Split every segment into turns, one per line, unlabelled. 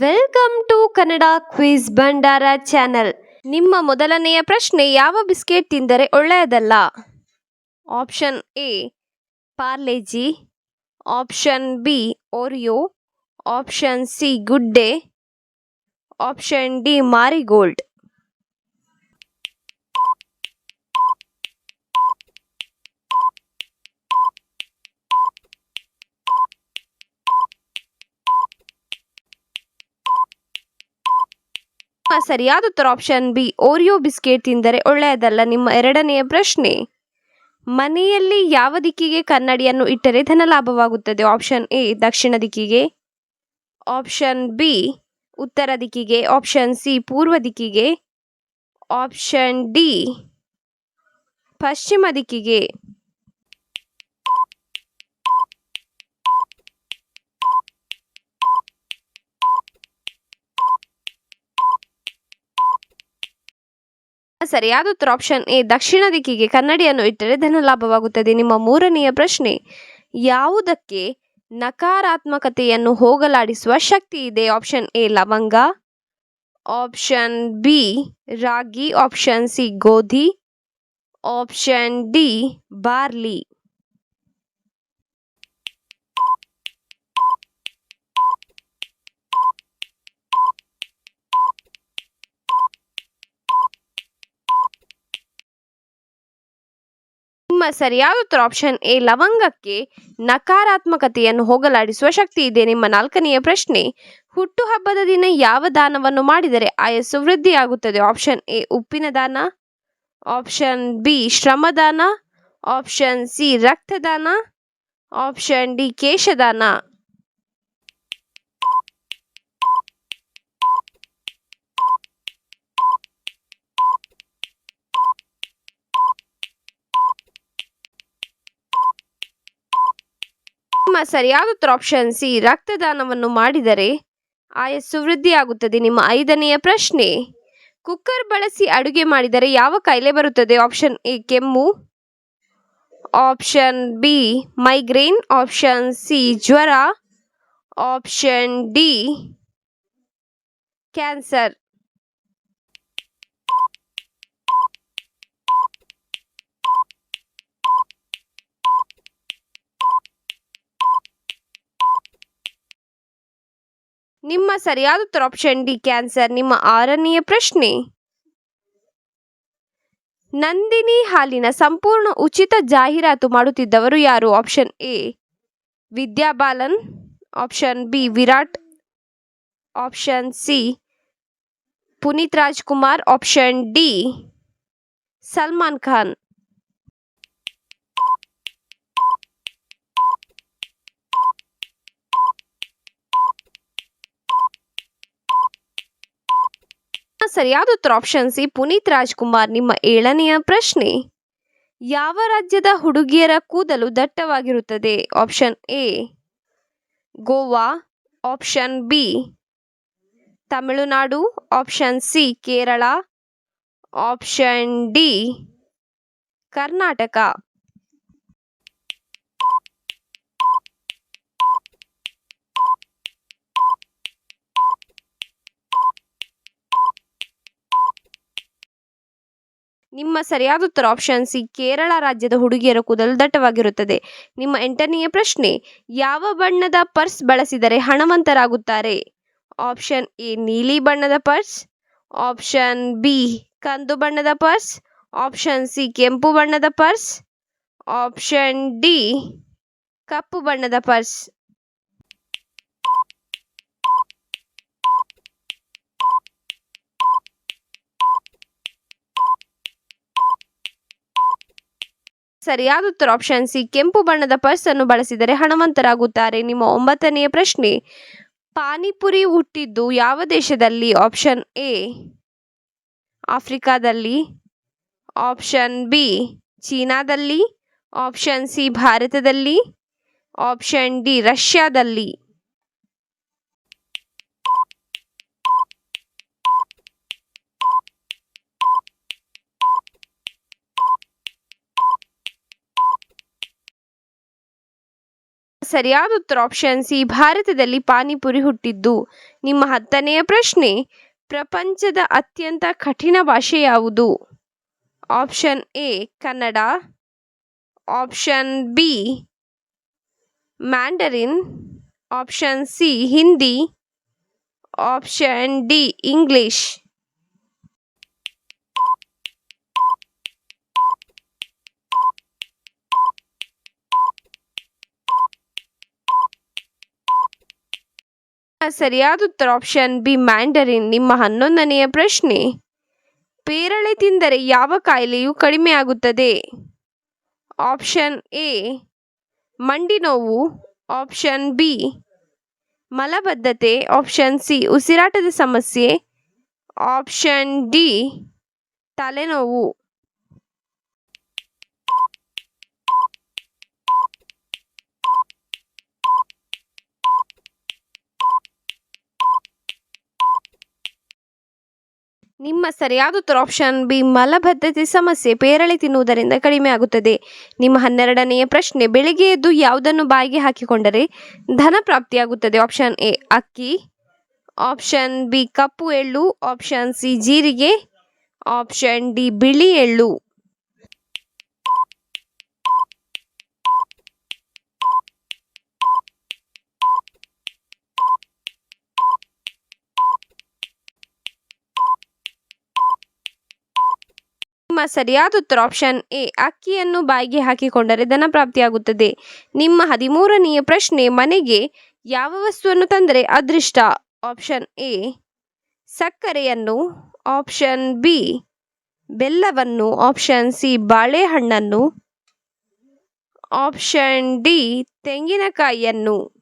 Welcome to Kannada quiz ಭಂಡಾರ channel. ನಿಮ್ಮ ಮೊದಲನೆಯ ಪ್ರಶ್ನೆ, ಯಾವ ಬಿಸ್ಕೆಟ್ ತಿಂದರೆ ಒಳ್ಳೆಯದಲ್ಲ? Option A, Parle G. Option B, Oreo. Option C good day option D, marigold. ಸರಿಯಾದ ಉತ್ತರ ಆಪ್ಷನ್ ಬಿ ಓರಿಯೋ ಬಿಸ್ಕೆಟ್ ತಿಂದರೆ ಒಳ್ಳೆಯದಲ್ಲ? ನಿಮ್ಮ ಎರಡನೆಯ ಪ್ರಶ್ನೆ, ಮನೆಯಲ್ಲಿ ಯಾವ ದಿಕ್ಕಿಗೆ ಕನ್ನಡಿಯನ್ನು ಇಟ್ಟರೆ ಧನ ಲಾಭವಾಗುತ್ತದೆ? ಆಪ್ಷನ್ ಎ ದಕ್ಷಿಣ ದಿಕ್ಕಿಗೆ. ಆಪ್ಷನ್ ಬಿ ಉತ್ತರ ದಿಕ್ಕಿಗೆ. ಆಪ್ಷನ್ ಸಿ ಪೂರ್ವ ದಿಕ್ಕಿಗೆ. ಆಪ್ಷನ್ ಡಿ ಪಶ್ಚಿಮ ದಿಕ್ಕಿಗೆ. ಸರಿಯಾದ ಉತ್ತರ ಆಪ್ಷನ್ ಎ. ದಕ್ಷಿಣ ದಿಕ್ಕಿಗೆ ಕನ್ನಡಿಯನ್ನು ಇಟ್ಟರೆ ಧನ ಲಾಭವಾಗುತ್ತದೆ ನಿಮ್ಮ ಮೂರನೆಯ ಪ್ರಶ್ನೆ, ಯಾವುದಕ್ಕೆ ನಕಾರಾತ್ಮಕತೆಯನ್ನು ಹೋಗಲಾಡಿಸುವ ಶಕ್ತಿ ಇದೆ? ಆಪ್ಷನ್ ಎ, ಲವಂಗ. ಆಪ್ಷನ್ ಬಿ, ರಾಗಿ. ಆಪ್ಷನ್ ಸಿ, ಗೋಧಿ. Option D, barley. ನಿಮ್ಮ ಸರಿಯಾದ ಉತ್ತರ ಆಪ್ಷನ್ ಎ ಲವಂಗಕ್ಕೆ ನಕಾರಾತ್ಮಕತೆಯನ್ನು ಹೋಗಲಾಡಿಸುವ ಶಕ್ತಿ ಇದೆ. ನಿಮ್ಮ ನಾಲ್ಕನೆಯ ಪ್ರಶ್ನೆ ಹುಟ್ಟುಹಬ್ಬದ ದಿನ ಯಾವ ದಾನವನ್ನು ಮಾಡಿದರೆ ಆಯಸ್ಸು ವೃದ್ಧಿಯಾಗುತ್ತದೆ? ಆಪ್ಷನ್ ಎ ಉಪ್ಪಿನ ದಾನ. ಆಪ್ಷನ್ ಬಿ ಶ್ರಮದಾನ ಆಪ್ಷನ್ ಸಿ ರಕ್ತದಾನ. ಆಪ್ಷನ್ ಡಿ ಕೇಶದಾನ. ನಿಮ್ಮ ಸರಿಯಾದ ಉತ್ತರ ಆಪ್ಷನ್ ಸಿ ರಕ್ತದಾನವನ್ನು ಮಾಡಿದರೆ ಆಯಸ್ಸು ವೃದ್ಧಿಯಾಗುತ್ತದೆ. ನಿಮ್ಮ ಐದನೆಯ ಪ್ರಶ್ನೆ ಕುಕ್ಕರ್ ಬಳಸಿ ಅಡುಗೆ ಮಾಡಿದರೆ ಯಾವ ಕಾಯಿಲೆ ಬರುತ್ತದೆ? ಆಪ್ಷನ್ ಎ ಕೆಮ್ಮು. Option B migraine option C ಜ್ವರ. ಆಪ್ಷನ್ ಡಿ ಕ್ಯಾನ್ಸರ್ ನಿಮ್ಮ ಸರಿಯಾದ ಉತ್ತರ ಆಪ್ಷನ್ ಡಿ ಕ್ಯಾನ್ಸರ್ ನಿಮ್ಮ ಆರನೆಯ ಪ್ರಶ್ನೆ. ನಂದಿನಿ ಹಾಲಿನ ಸಂಪೂರ್ಣ ಉಚಿತ ಜಾಹೀರಾತು ಮಾಡುತ್ತಿದ್ದವರು ಯಾರು? Option A Vidya Balan. Option B Virat. Option C Puneeth Rajkumar. Option D Salman Khan. ಸರಿಯಾದ ಉತ್ತರ ಆಪ್ಷನ್ ಸಿ ಪುನೀತ್ ರಾಜ್ಕುಮಾರ್ ನಿಮ್ಮ ಏಳನೆಯ ಪ್ರಶ್ನೆ. ಯಾವ ರಾಜ್ಯದ ಹುಡುಗಿಯರ ಕೂದಲು ದಟ್ಟವಾಗಿರುತ್ತದೆ? Option A, Goa. Option B, Tamil Nadu. Option C, Kerala. Option D, Karnataka. ನಿಮ್ಮ ಸರಿಯಾದ ಉತ್ತರ ಆಪ್ಷನ್ ಸಿ ಕೇರಳ ರಾಜ್ಯದ ಹುಡುಗಿಯರ ಕೂದಲು ದಟ್ಟವಾಗಿರುತ್ತದೆ. ನಿಮ್ಮ ಎಂಟನೆಯ ಪ್ರಶ್ನೆ, ಯಾವ ಬಣ್ಣದ ಪರ್ಸ್ ಬಳಸಿದರೆ ಹಣವಂತರಾಗುತ್ತಾರೆ? ಆಪ್ಷನ್ ಎ ನೀಲಿ ಬಣ್ಣದ ಪರ್ಸ್. ಆಪ್ಷನ್ ಬಿ ಕಂದು ಬಣ್ಣದ ಪರ್ಸ್. ಆಪ್ಷನ್ ಸಿ ಕೆಂಪು ಬಣ್ಣದ ಪರ್ಸ್. ಆಪ್ಷನ್ ಡಿ ಕಪ್ಪು ಬಣ್ಣದ ಪರ್ಸ್. ಸರಿಯಾದ ಉತ್ತರ ಆಪ್ಷನ್ ಸಿ. ಕೆಂಪು ಬಣ್ಣದ ಪರ್ಸ್ ಅನ್ನು ಬಳಸಿದರೆ ಹಣವಂತರಾಗುತ್ತಾರೆ. ನಿಮ್ಮ ಒಂಬತ್ತನೆಯ ಪ್ರಶ್ನೆ. ಪಾನಿಪುರಿ ಹುಟ್ಟಿದ್ದು ಯಾವ ದೇಶದಲ್ಲಿ? ಆಪ್ಷನ್ ಎ ಆಫ್ರಿಕಾದಲ್ಲಿ. ಆಪ್ಷನ್ ಬಿ ಚೀನಾದಲ್ಲಿ. ಆಪ್ಷನ್ ಸಿ ಭಾರತದಲ್ಲಿ. ಆಪ್ಷನ್ ಡಿ ರಷ್ಯಾದಲ್ಲಿ. ಸರಿಯಾದ ಉತ್ತರ ಆಪ್ಷನ್ ಸಿ ಭಾರತದಲ್ಲಿ ಪಾನಿಪುರಿ ಹುಟ್ಟಿದ್ದು. ನಿಮ್ಮ ಹತ್ತನೆಯ ಪ್ರಶ್ನೆ, ಪ್ರಪಂಚದ ಅತ್ಯಂತ ಕಠಿಣ ಭಾಷೆ ಯಾವುದು? Option A Kannada. Option B Mandarin option C Hindi option D English ಸರಿಯಾದ ಉತ್ತರ ಆಪ್ಷನ್ ಬಿ ಮ್ಯಾಂಡರಿನ್ ನಿಮ್ಮ ಹನ್ನೊಂದನೆಯ ಪ್ರಶ್ನೆ. ಪೇರಳೆ ತಿಂದರೆ ಯಾವ ಕಾಯಿಲೆಯು ಕಡಿಮೆಯಾಗುತ್ತದೆ ಆಪ್ಷನ್ ಎ ಮಂಡಿ ನೋವು. ಆಪ್ಷನ್ ಬಿ ಮಲಬದ್ಧತೆ. ಆಪ್ಷನ್ ಸಿ ಉಸಿರಾಟದ ಸಮಸ್ಯೆ. ಆಪ್ಷನ್ ಡಿ ತಲೆನೋವು. ನಿಮ್ಮ ಸರಿಯಾದ ಉತ್ತರ ಆಪ್ಷನ್ ಬಿ ಮಲಬದ್ಧತೆ, ಸಮಸ್ಯೆ, ಪೇರಳೆ ತಿನ್ನುವುದರಿಂದ ಕಡಿಮೆ ಆಗುತ್ತದೆ. ನಿಮ್ಮ ಹನ್ನೆರಡನೆಯ ಪ್ರಶ್ನೆ, ಬೆಳಿಗ್ಗೆ ಎದ್ದು ಯಾವುದನ್ನು ಬಾಯಿಗೆ ಹಾಕಿಕೊಂಡರೆ ಧನ ಪ್ರಾಪ್ತಿಯಾಗುತ್ತದೆ? ಆಪ್ಷನ್ ಎ ಅಕ್ಕಿ. ಆಪ್ಷನ್ ಬಿ ಕಪ್ಪು ಎಳ್ಳು. ಆಪ್ಷನ್ ಸಿ ಜೀರಿಗೆ. ಆಪ್ಷನ್ ಡಿ ಬಿಳಿ ಎಳ್ಳು. ನಿಮ್ಮ ಸರಿಯಾದ ಉತ್ತರ ಆಪ್ಷನ್ ಎ, ಅಕ್ಕಿಯನ್ನು ಬಾಯಿಗೆ ಹಾಕಿಕೊಂಡರೆ ಧನ ಪ್ರಾಪ್ತಿಯಾಗುತ್ತದೆ. ನಿಮ್ಮ ಹದಿಮೂರನೆಯ ಪ್ರಶ್ನೆ, ಮನೆಗೆ ಯಾವ ವಸ್ತುವನ್ನು ತಂದರೆ ಅದೃಷ್ಟ? ಆಪ್ಷನ್ ಎ, ಸಕ್ಕರೆಯನ್ನು. ಆಪ್ಷನ್ ಬಿ, ಬೆಲ್ಲವನ್ನು. ಆಪ್ಷನ್ ಸಿ, ಬಾಳೆಹಣ್ಣನ್ನು. ಆಪ್ಷನ್ ಡಿ, ತೆಂಗಿನಕಾಯಿಯನ್ನು.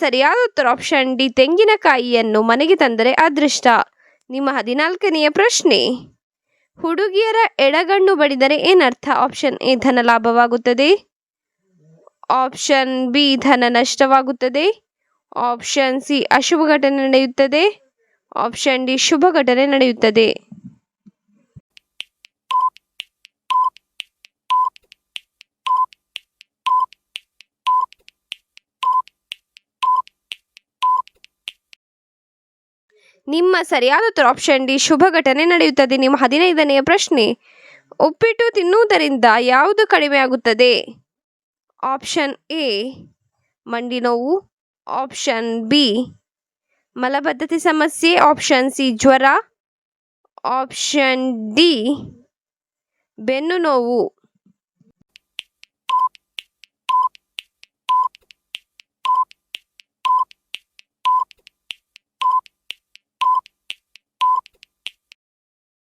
ಸರಿಯಾದ ಉತ್ತರ ಆಪ್ಷನ್ ಡಿ ತೆಂಗಿನಕಾಯಿಯನ್ನು ಮನೆಗೆ ತಂದರೆ ಅದೃಷ್ಟ. ನಿಮ್ಮ ಹದಿನಾಲ್ಕನೆಯ ಪ್ರಶ್ನೆ. ಹುಡುಗಿಯರ ಎಡಗಣ್ಣು ಬಡಿದರೆ ಏನರ್ಥ? ಆಪ್ಷನ್ ಎ ಧನ ಲಾಭವಾಗುತ್ತದೆ. ಆಪ್ಷನ್ ಬಿ ಧನ ನಷ್ಟವಾಗುತ್ತದೆ. ಆಪ್ಷನ್ ಸಿ ಅಶುಭ ಘಟನೆ ನಡೆಯುತ್ತದೆ. ಆಪ್ಷನ್ ಡಿ ಶುಭ ಘಟನೆ ನಡೆಯುತ್ತದೆ. ನಿಮ್ಮ ಸರಿಯಾದ ಉತ್ತರ ಆಪ್ಷನ್ ಡಿ, ಶುಭ ಘಟನೆ ನಡೆಯುತ್ತದೆ. ನಿಮ್ಮ ಹದಿನೈದನೆಯ ಪ್ರಶ್ನೆ, ಉಪ್ಪಿಟ್ಟು ತಿನ್ನುವುದರಿಂದ ಯಾವುದು ಕಡಿಮೆಯಾಗುತ್ತದೆ ಆಪ್ಷನ್ ಎ, ಮಂಡಿ ನೋವು. ಆಪ್ಷನ್ ಬಿ, ಮಲಬದ್ಧತೆ ಸಮಸ್ಯೆ. ಆಪ್ಷನ್ ಸಿ, ಜ್ವರ. ಆಪ್ಷನ್ ಡಿ, ಬೆನ್ನು ನೋವು.